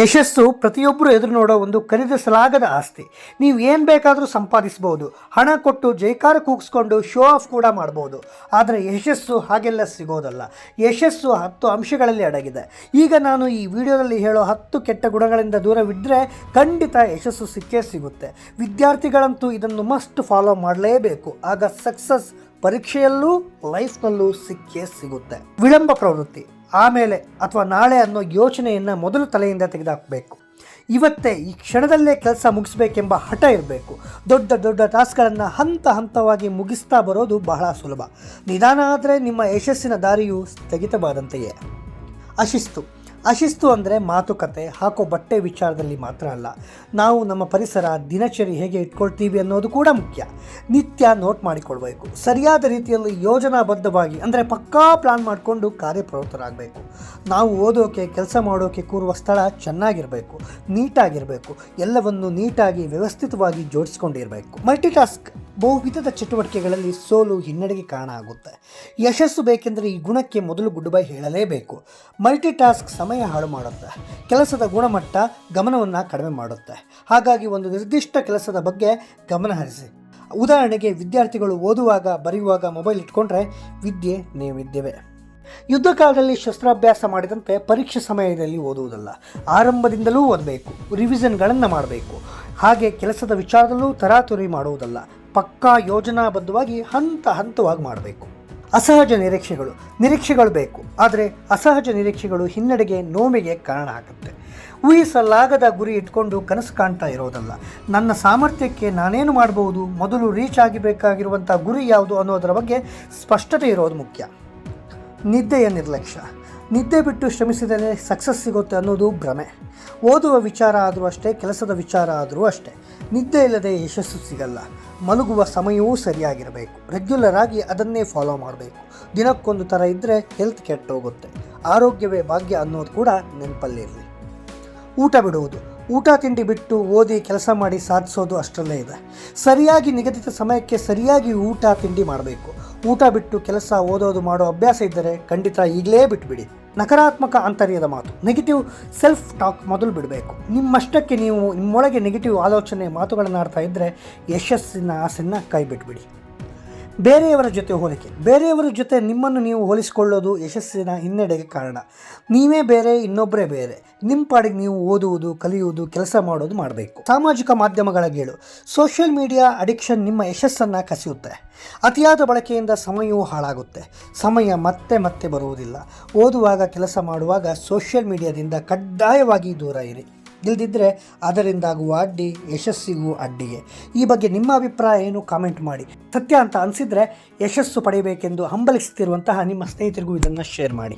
ಯಶಸ್ಸು ಪ್ರತಿಯೊಬ್ಬರು ಎದುರು ನೋಡೋ ಒಂದು ಖರೀದಿಸಲಾಗದ ಆಸ್ತಿ. ನೀವು ಏನು ಬೇಕಾದರೂ ಸಂಪಾದಿಸ್ಬೋದು. ಹಣ ಕೊಟ್ಟು ಜೈಕಾರ ಕೂಗಿಸ್ಕೊಂಡು ಶೋ ಆಫ್ ಕೂಡ ಮಾಡ್ಬೋದು. ಆದರೆ ಯಶಸ್ಸು ಹಾಗೆಲ್ಲ ಸಿಗೋದಲ್ಲ. ಯಶಸ್ಸು ಹತ್ತು ಅಂಶಗಳಲ್ಲಿ ಅಡಗಿದೆ. ಈಗ ನಾನು ಈ ವಿಡಿಯೋದಲ್ಲಿ ಹೇಳೋ ಹತ್ತು ಕೆಟ್ಟ ಗುಣಗಳಿಂದ ದೂರವಿದ್ದರೆ ಖಂಡಿತ ಯಶಸ್ಸು ಸಿಕ್ಕೇ ಸಿಗುತ್ತೆ. ವಿದ್ಯಾರ್ಥಿಗಳಂತೂ ಇದನ್ನು ಮಸ್ಟ್ ಫಾಲೋ ಮಾಡಲೇಬೇಕು. ಆಗ ಸಕ್ಸಸ್ ಪರೀಕ್ಷೆಯಲ್ಲೂ ಲೈಫ್ನಲ್ಲೂ ಸಿಕ್ಕೇ ಸಿಗುತ್ತೆ. ವಿಳಂಬ ಪ್ರವೃತ್ತಿ, ಆಮೇಲೆ ಅಥವಾ ನಾಳೆ ಅನ್ನೋ ಯೋಚನೆಯನ್ನು ಮೊದಲು ತಲೆಯಿಂದ ತೆಗೆದುಹಾಕಬೇಕು ಇವತ್ತೇ ಈ ಕ್ಷಣದಲ್ಲೇ ಕೆಲಸ ಮುಗಿಸ್ಬೇಕೆಂಬ ಹಠ ಇರಬೇಕು. ದೊಡ್ಡ ದೊಡ್ಡ ಟಾಸ್ಕ್ಗಳನ್ನು ಹಂತ ಹಂತವಾಗಿ ಮುಗಿಸ್ತಾ ಬರೋದು ಬಹಳ ಸುಲಭ. ನಿಧಾನ ಆದರೆ ನಿಮ್ಮ ಯಶಸ್ಸಿನ ದಾರಿಯು ಸ್ಥಗಿತವಾದಂತೆಯೇ. ಅಶಿಸ್ತು. ಅಶಿಸ್ತು ಅಂದರೆ ಮಾತುಕತೆ, ಹಾಕೋ ಬಟ್ಟೆ ವಿಚಾರದಲ್ಲಿ ಮಾತ್ರ ಅಲ್ಲ. ನಾವು ನಮ್ಮ ಪರಿಸರ, ದಿನಚರಿ ಹೇಗೆ ಇಟ್ಕೊಳ್ತೀವಿ ಅನ್ನೋದು ಕೂಡ ಮುಖ್ಯ. ನಿತ್ಯ ನೋಟ್ ಮಾಡಿಕೊಳ್ಬೇಕು. ಸರಿಯಾದ ರೀತಿಯಲ್ಲಿ ಯೋಜನಾಬದ್ಧವಾಗಿ ಅಂದರೆ ಪಕ್ಕಾ ಪ್ಲಾನ್ ಮಾಡಿಕೊಂಡು ಕಾರ್ಯಪ್ರವೃತ್ತರಾಗಬೇಕು. ನಾವು ಓದೋಕೆ, ಕೆಲಸ ಮಾಡೋಕೆ ಕೂರುವ ಸ್ಥಳ ಚೆನ್ನಾಗಿರಬೇಕು, ನೀಟಾಗಿರಬೇಕು. ಎಲ್ಲವನ್ನು ನೀಟಾಗಿ, ವ್ಯವಸ್ಥಿತವಾಗಿ ಜೋಡಿಸ್ಕೊಂಡಿರಬೇಕು. ಮಲ್ಟಿಟಾಸ್ಕ್, ಬಹುವಿಧದ ಚಟುವಟಿಕೆಗಳಲ್ಲಿ ಸೋಲು ಹಿನ್ನಡೆಗೆ ಕಾರಣ ಆಗುತ್ತೆ. ಯಶಸ್ಸು ಬೇಕೆಂದರೆ ಈ ಗುಣಕ್ಕೆ ಮೊದಲು ಗುಡ್ ಬೈ ಹೇಳಲೇಬೇಕು. ಮಲ್ಟಿಟಾಸ್ಕ್ ಸಮಯ ಹಾಳು ಮಾಡುತ್ತೆ. ಕೆಲಸದ ಗುಣಮಟ್ಟ ಗಮನವನ್ನು ಕಡಿಮೆ ಮಾಡುತ್ತೆ. ಹಾಗಾಗಿ ಒಂದು ನಿರ್ದಿಷ್ಟ ಕೆಲಸದ ಬಗ್ಗೆ ಗಮನ ಹರಿಸಿ. ಉದಾಹರಣೆಗೆ ವಿದ್ಯಾರ್ಥಿಗಳು ಓದುವಾಗ, ಬರೆಯುವಾಗ ಮೊಬೈಲ್ ಇಟ್ಕೊಂಡ್ರೆ ವಿದ್ಯೆ ನೇಮಿದ್ದೇವೆ. ಯುದ್ಧ ಕಾಲದಲ್ಲಿ ಶಸ್ತ್ರಾಭ್ಯಾಸ ಮಾಡಿದಂತೆ ಪರೀಕ್ಷೆ ಸಮಯದಲ್ಲಿ ಓದುವುದಲ್ಲ. ಆರಂಭದಿಂದಲೂ ಓದಬೇಕು, ರಿವಿಷನ್ಗಳನ್ನು ಮಾಡಬೇಕು. ಹಾಗೆ ಕೆಲಸದ ವಿಚಾರದಲ್ಲೂ ತರಾತುರಿ ಮಾಡುವುದಲ್ಲ. ಪಕ್ಕಾ ಯೋಜನಾಬದ್ಧವಾಗಿ ಹಂತ ಹಂತವಾಗಿ ಮಾಡಬೇಕು. ಅಸಹಜ ನಿರೀಕ್ಷೆಗಳು. ನಿರೀಕ್ಷೆಗಳು ಬೇಕು. ಆದರೆ ಅಸಹಜ ನಿರೀಕ್ಷೆಗಳು ಹಿನ್ನಡೆಗೆ ನೋವಿಗೆ ಕಾರಣ ಆಗುತ್ತೆ. ಊಹಿಸಲಾಗದ ಗುರಿ ಇಟ್ಕೊಂಡು ಕನಸು ಕಾಣ್ತಾ ಇರೋದಲ್ಲ. ನನ್ನ ಸಾಮರ್ಥ್ಯಕ್ಕೆ ನಾನೇನು ಮಾಡಬಹುದು ಮೊದಲು ರೀಚ್ ಆಗಿಬೇಕಾಗಿರುವಂಥ ಗುರಿ ಯಾವುದು ಅನ್ನೋದರ ಬಗ್ಗೆ ಸ್ಪಷ್ಟತೆ ಇರೋದು ಮುಖ್ಯ. ನಿದ್ದೆಯ ನಿರ್ಲಕ್ಷ್ಯ. ನಿದ್ದೆ ಬಿಟ್ಟು ಶ್ರಮಿಸಿದರೆ ಸಕ್ಸಸ್ ಸಿಗುತ್ತೆ ಅನ್ನೋದು ಭ್ರಮೆ. ಓದುವ ವಿಚಾರ ಆದರೂ ಅಷ್ಟೇ, ಕೆಲಸದ ವಿಚಾರ ಆದರೂ ಅಷ್ಟೇ. ನಿದ್ದೆ ಇಲ್ಲದೆ ಯಶಸ್ಸು ಸಿಗಲ್ಲ. ಮಲಗುವ ಸಮಯವೂ ಸರಿಯಾಗಿರಬೇಕು. ರೆಗ್ಯುಲರ್ ಆಗಿ ಅದನ್ನೇ ಫಾಲೋ ಮಾಡಬೇಕು. ದಿನಕ್ಕೊಂದು ಥರ ಇದ್ದರೆ ಹೆಲ್ತ್ ಕೆಟ್ಟೋಗುತ್ತೆ. ಆರೋಗ್ಯವೇ ಭಾಗ್ಯ ಅನ್ನೋದು ಕೂಡ ನೆನಪಲ್ಲಿರಲಿ ಊಟ ಬಿಡುವುದು. ಊಟ ತಿಂಡಿ ಬಿಟ್ಟು ಓದಿ ಕೆಲಸ ಮಾಡಿ ಸಾಧಿಸೋದು ಅಷ್ಟರಲ್ಲೇ ಇದೆ. ಸರಿಯಾಗಿ ನಿಗದಿತ ಸಮಯಕ್ಕೆ ಸರಿಯಾಗಿ ಊಟ ತಿಂಡಿ ಮಾಡಬೇಕು. ಊಟ ಬಿಟ್ಟು ಕೆಲಸ ಓದೋದು ಮಾಡೋ ಅಭ್ಯಾಸ ಇದ್ದರೆ ಖಂಡಿತ ಈಗಲೇ ಬಿಟ್ಬಿಡಿ. ನಕಾರಾತ್ಮಕ ಆಂತರ್ಯದ ಮಾತು. ನೆಗೆಟಿವ್ ಸೆಲ್ಫ್ ಟಾಕ್ ಮೊದಲು ಬಿಡಬೇಕು. ನಿಮ್ಮಷ್ಟಕ್ಕೆ ನೀವು ನಿಮ್ಮೊಳಗೆ ನೆಗೆಟಿವ್ ಆಲೋಚನೆ ಮಾತುಗಳನ್ನು ಆಡ್ತಾ ಇದ್ದರೆ ಯಶಸ್ಸಿನ ಆಸೆಯನ್ನು ಕೈ ಬಿಟ್ಬಿಡಿ ಬೇರೆಯವರ ಜೊತೆ ಹೋಲಿಕೆ. ಬೇರೆಯವರ ಜೊತೆ ನಿಮ್ಮನ್ನು ನೀವು ಹೋಲಿಸಿಕೊಳ್ಳೋದು ಯಶಸ್ಸಿನ ಹಿನ್ನಡೆಗೆ ಕಾರಣ. ನೀವೇ ಬೇರೆ ಇನ್ನೊಬ್ಬರೇ ಬೇರೆ. ನಿಮ್ಮ ಪಾಡಿಗೆ ನೀವು ಓದುವುದು, ಕಲಿಯುವುದು, ಕೆಲಸ ಮಾಡೋದು ಮಾಡಬೇಕು. ಸಾಮಾಜಿಕ ಮಾಧ್ಯಮಗಳ ಗೇಳು. ಸೋಷಿಯಲ್ ಮೀಡಿಯಾ ಅಡಿಕ್ಷನ್ ನಿಮ್ಮ ಯಶಸ್ಸನ್ನು ಕಸಿಯುತ್ತೆ. ಅತಿಯಾದ ಬಳಕೆಯಿಂದ ಸಮಯವೂ ಹಾಳಾಗುತ್ತೆ. ಸಮಯ ಮತ್ತೆ ಮತ್ತೆ ಬರುವುದಿಲ್ಲ. ಓದುವಾಗ, ಕೆಲಸ ಮಾಡುವಾಗ ಸೋಷಿಯಲ್ ಮೀಡಿಯಾದಿಂದ ಕಡ್ಡಾಯವಾಗಿ ದೂರ ಇರಿ. ಇಲ್ದಿದ್ದರೆ ಅದರಿಂದಾಗುವ ಅಡ್ಡಿ, ಯಶಸ್ಸಿಗೂ ಅಡ್ಡಿಗೆ ಈ ಬಗ್ಗೆ ನಿಮ್ಮ ಅಭಿಪ್ರಾಯ ಏನು ಕಾಮೆಂಟ್ ಮಾಡಿ. ಸತ್ಯ ಅಂತ ಅನಿಸಿದರೆ ಯಶಸ್ಸು ಪಡೆಯಬೇಕೆಂದು ಹಂಬಲಿಸುತ್ತಿರುವಂತಹ ನಿಮ್ಮ ಸ್ನೇಹಿತರಿಗೂ ಇದನ್ನು ಶೇರ್ ಮಾಡಿ.